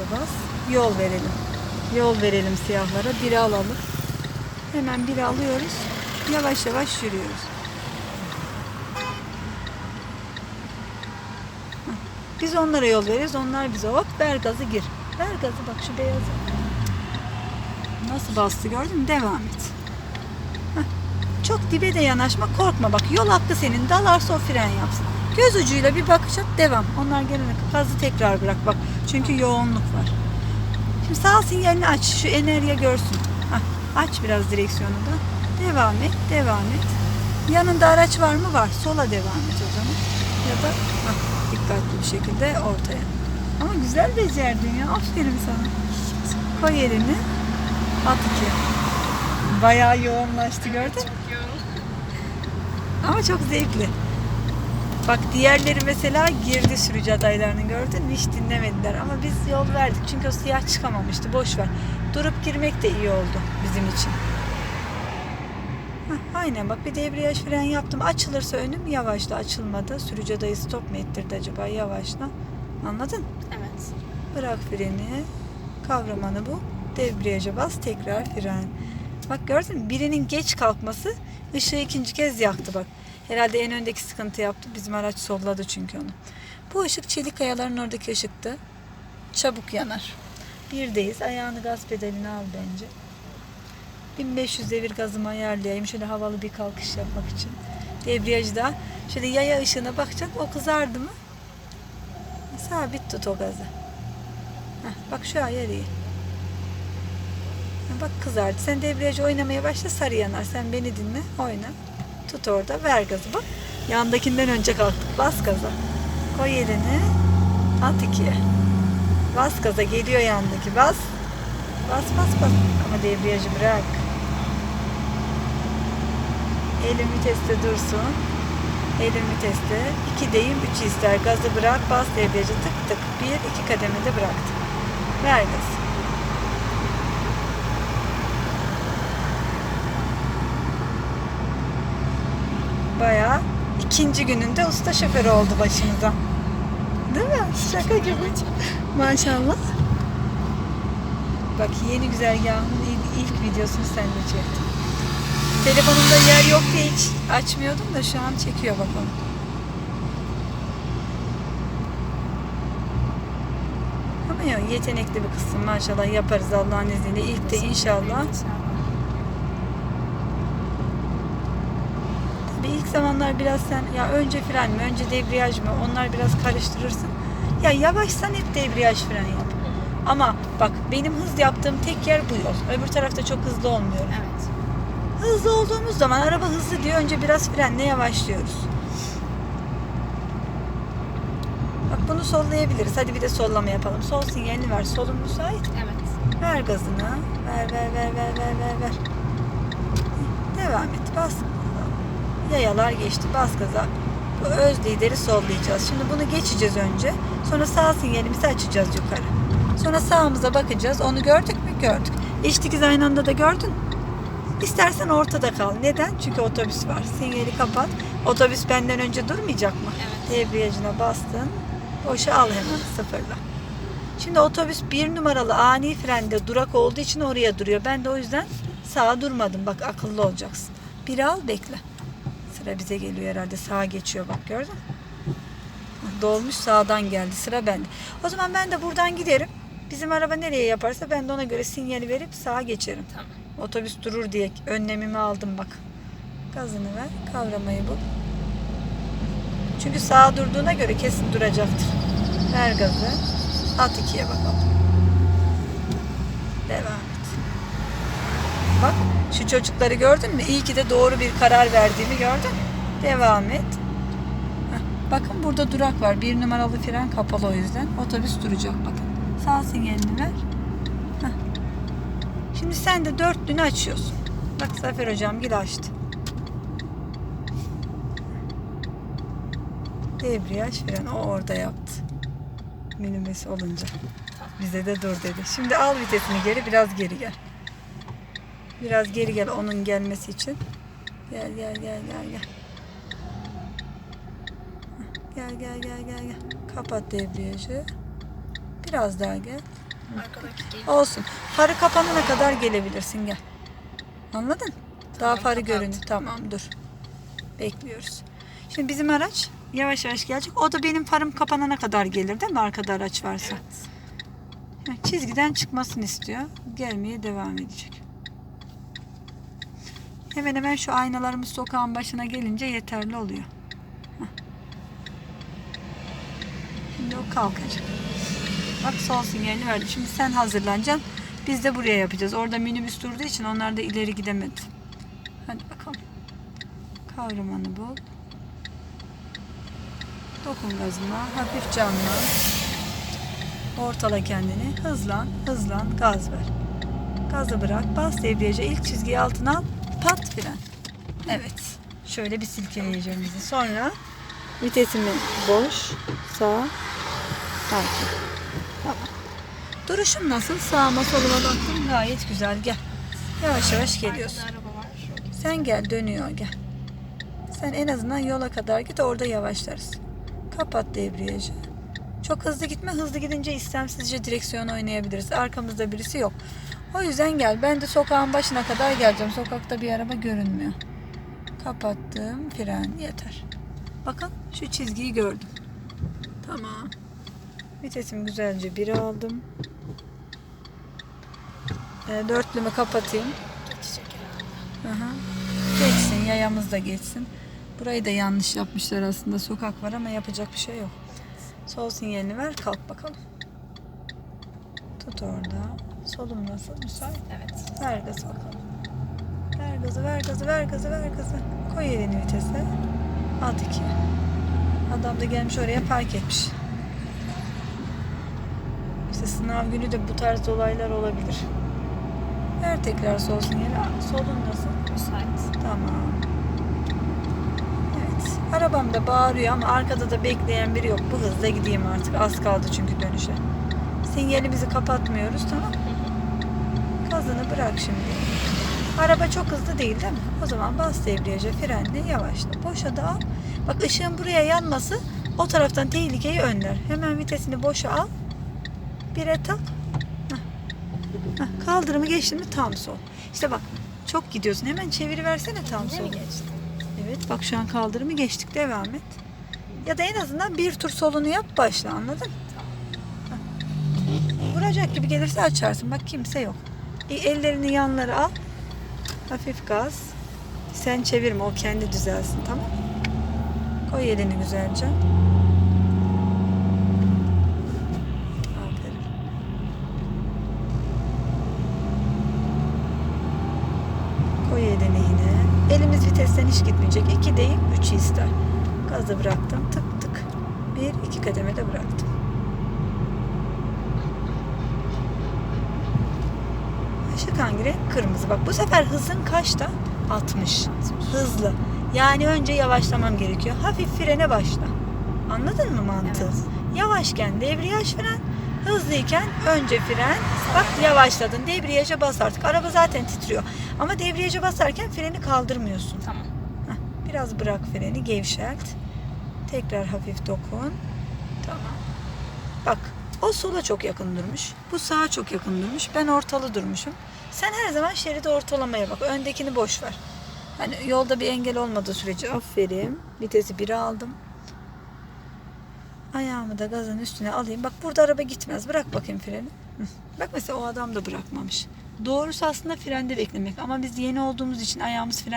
Bas. Yol verelim. Yol verelim siyahlara. Biri alalım. Hemen biri alıyoruz. Yavaş yavaş yürüyoruz. Biz onlara yol veririz. Onlar bize hop ver gazı gir. Ver gazı bak şu beyazı. Nasıl bastı gördün mü? Devam et. Çok dibe de yanaşma korkma bak yol hakkı senin dalarsa o fren yapsın. Göz ucuyla bir bakış at devam. Onlar gelene gazı tekrar bırak bak. Çünkü yoğunluk var. Şimdi sağ sinyalini aç. Şu enerji görsün. Hah, aç biraz direksiyonu da. Devam et, devam et. Yanında araç var mı? Var. Sola devam et o zaman. Ya da hah, dikkatli bir şekilde ortaya. Ama güzel becerdin ya. Aferin sana. Koy elini. At iki. Bayağı yoğunlaştı gördün mü? Ama çok zevkli. Bak diğerleri mesela girdi sürücü adaylarını gördün mü? Hiç dinlemediler ama biz yol verdik. Çünkü o siyah çıkamamıştı. Boş ver. Durup girmek de iyi oldu bizim için. Hah, aynen bak bir debriyaj fren yaptım. Açılırsa önüm yavaşla açılmadı. Sürücü adayı stop mu ettirdi acaba yavaşla? Anladın? Evet. Bırak freni. Kavramanı bu. Debriyaja bas tekrar fren. Bak gördün mü? Birinin geç kalkması ışığı ikinci kez yaktı bak. Herhalde en öndeki sıkıntı yaptı. Bizim araç solladı çünkü onu. Bu ışık çelik kayaların oradaki ışıktı. Çabuk yanar. Birdeyiz. Ayağını gaz pedaline al bence. 1500 devir gazımı ayarlayayım. Şöyle havalı bir kalkış yapmak için. Debriyajda şöyle yaya ışığına bakacaksın. O kızardı mı? Sabit tut o gazı. Heh, bak şu ayar iyi. Bak kızardı. Sen debriyajı oynamaya başla sarı yanar. Sen beni dinle. Oyna. Tut orada. Ver gazı bak. Yandakinden önce kalktık. Bas gaza. Koy elini. At ikiye. Bas gaza. Geliyor yandaki. Bas. Bas bas bas. Ama debriyajı bırak. Elin viteste dursun. Elin viteste. İki deyim, üç ister. Gazı bırak, bas debriyajı tık tık. Bir, iki kademede bıraktım. Ver gaz. Bayağı ikinci gününde usta şoförü oldu başımıza. Değil mi? Şaka gibi. Maşallah. Bak yeni güzergahın ilk, ilk videosunu sen de çektin. Telefonumda yer yok diye hiç açmıyordum da şu an çekiyor bakalım. Ama ya yetenekli bir kızsın maşallah yaparız Allah'ın izniyle. İlk de inşallah. Tabii ilk zamanlar biraz sen ya önce fren mi önce debriyaj mı onlar biraz karıştırırsın. Ya yavaşsan hep debriyaj fren yap. Ama bak benim hız yaptığım tek yer bu yol. Öbür tarafta çok hızlı olmuyorum. Evet. Hızlı olduğumuz zaman araba hızlı diyor önce biraz frenle yavaşlıyoruz. Bak bunu sollayabiliriz. Hadi bir de sollama yapalım. Sol sinyalini ver. Solun müsait. Evet. Ver gazını. Ver ver ver ver ver ver ver. Devam et. Bas. Yayalar geçti. Bas gaza. Bu öz lideri sollayacağız. Şimdi bunu geçeceğiz önce. Sonra sağ sinyalimizi açacağız yukarı. Sonra sağımıza bakacağız. Onu gördük mü? Gördük. İç dikiz aynı anda da gördün. mü? İstersen ortada kal. Neden? Çünkü otobüs var. Sinyali kapat. Otobüs benden önce durmayacak mı? Evet. Debriyajına bastın. Boşa al hemen sıfırla. Şimdi otobüs bir numaralı ani frende durak olduğu için oraya duruyor. Ben de o yüzden sağa durmadım. Bak akıllı olacaksın. Bir al bekle. Sıra bize geliyor herhalde. Sağa geçiyor bak gördün mü? Dolmuş sağdan geldi. Sıra bende. O zaman ben de buradan giderim. Bizim araba nereye yaparsa ben de ona göre sinyali verip sağa geçerim. Tamam. Otobüs durur diye önlemimi aldım bak. Gazını ver. Kavramayı bul. Çünkü sağa durduğuna göre kesin duracaktır. Ver gazı. At ikiye bakalım. Devam et. Bak şu çocukları gördün mü? İyi ki de doğru bir karar verdiğimi gördün. Devam et. Bakın burada durak var. Bir numaralı fren kapalı o yüzden. Otobüs duracak bakın. Sağ sinyalini ver. Heh. Şimdi sen de dörtlünü açıyorsun. Bak Zafer hocam gül açtı. Debriyaj fren o orada yaptı. Minibüs olunca. Bize de dur dedi. Şimdi al vitesini geri biraz geri gel. Biraz geri gel onun gelmesi için. Gel gel gel gel gel. Gel gel gel gel gel. Kapat debriyajı. Biraz daha gel. Arkadaki. Olsun. Farı kapanana kadar gelebilirsin gel. Anladın? Daha farı kapat. görünür. Tamam dur. Bekliyoruz. Şimdi bizim araç yavaş yavaş gelecek. O da benim farım kapanana kadar gelir değil mi arkada araç varsa? Ha, Çizgiden çıkmasını istiyor. Gelmeye devam edecek. Hemen hemen şu aynalarımız sokağın başına gelince yeterli oluyor. Şimdi o kalkacak. Bak sol sinyalini verdim. Şimdi sen hazırlanacaksın. Biz de buraya yapacağız. Orada minibüs durduğu için onlar da ileri gidemedi. Hadi bakalım. Kavramanı bul. Dokun gazına. Hafif canla. Ortala kendini. Hızlan. Hızlan. Gaz ver. Gazı bırak. Bas debriyaja. ilk çizgiyi altına al. Pat fren. Evet. Şöyle bir silkeleyeceğim bizi. Sonra vitesimi boş. Sağ. Sakin. Tamam. Duruşum nasıl? Sağıma soluma baktım. Gayet güzel. Gel. Yavaş yavaş geliyorsun. Sen gel dönüyor gel. Sen en azından yola kadar git orada yavaşlarız. Kapat debriyajı. Çok hızlı gitme. Hızlı gidince istemsizce direksiyon oynayabiliriz. Arkamızda birisi yok. O yüzden gel. Ben de sokağın başına kadar geleceğim. Sokakta bir araba görünmüyor. Kapattım. Fren yeter. Bakın şu çizgiyi gördüm. Tamam. Vitesimi güzelce bir aldım. E, dörtlümü kapatayım. Geçecek. Geçsin, yayamız da geçsin. Burayı da yanlış yapmışlar aslında. Sokak var ama yapacak bir şey yok. Sol sinyalini ver, kalk bakalım. Tut orada. Solum nasıl? Müsait. Evet. Ver gazı bakalım. Ver gazı, ver gazı, ver gazı, ver gazı. Koy elini vitese. At iki. Adam da gelmiş oraya park etmiş. İşte sınav günü de bu tarz olaylar olabilir. Ver tekrar sol sinyali. Aa, Solun nasıl? Müsait. Tamam. Evet. Arabam da bağırıyor ama arkada da bekleyen biri yok. Bu hızla gideyim artık. Az kaldı çünkü dönüşe. Sinyalimizi kapatmıyoruz tamam? Gazını bırak şimdi. Araba çok hızlı değil değil mi? O zaman bas debriyaja, frenle yavaşla. Boşa da al. Bak ışığın buraya yanması o taraftan tehlikeyi önler. Hemen vitesini boşa al. Bire tak. Hah. Hah, Kaldırımı geçtin mi tam sol. İşte bak çok gidiyorsun. Hemen çeviri versene tam sol. Evet bak şu an kaldırımı geçtik devam et. Ya da en azından bir tur solunu yap başla anladın? Hah. Vuracak gibi gelirse açarsın. Bak kimse yok. E, ellerini yanlara al. Hafif gaz. Sen çevirme o kendi düzelsin tamam Koy elini güzelce. Koy elini yine. Elimiz vitesten hiç gitmeyecek. İki değil, üçü ister. Gazı bıraktım. Tık tık. Bir, iki kademede bıraktım. Işık hangi renk? Kırmızı. Bak bu sefer hızın kaçta? 60. Hızlı. Yani önce yavaşlamam gerekiyor. Hafif frene başla. Anladın mı mantığı? Evet. Yavaşken debriyaj fren, hızlıyken önce fren. Bak yavaşladın. Debriyaja bas artık. Araba zaten titriyor. Ama debriyaja basarken freni kaldırmıyorsun. Tamam. Heh, biraz bırak freni, gevşelt. Tekrar hafif dokun. Tamam. Bak, o sola çok yakın durmuş. Bu sağa çok yakın durmuş. Ben ortalı durmuşum. Sen her zaman şeridi ortalamaya bak. Öndekini boş ver. Hani yolda bir engel olmadığı sürece aferin. Vitesi 1'e aldım. Ayağımı da gazın üstüne alayım. Bak burada araba gitmez. Bırak bakayım freni. Bak mesela o adam da bırakmamış. Doğrusu aslında frende beklemek. Ama biz yeni olduğumuz için ayağımız fren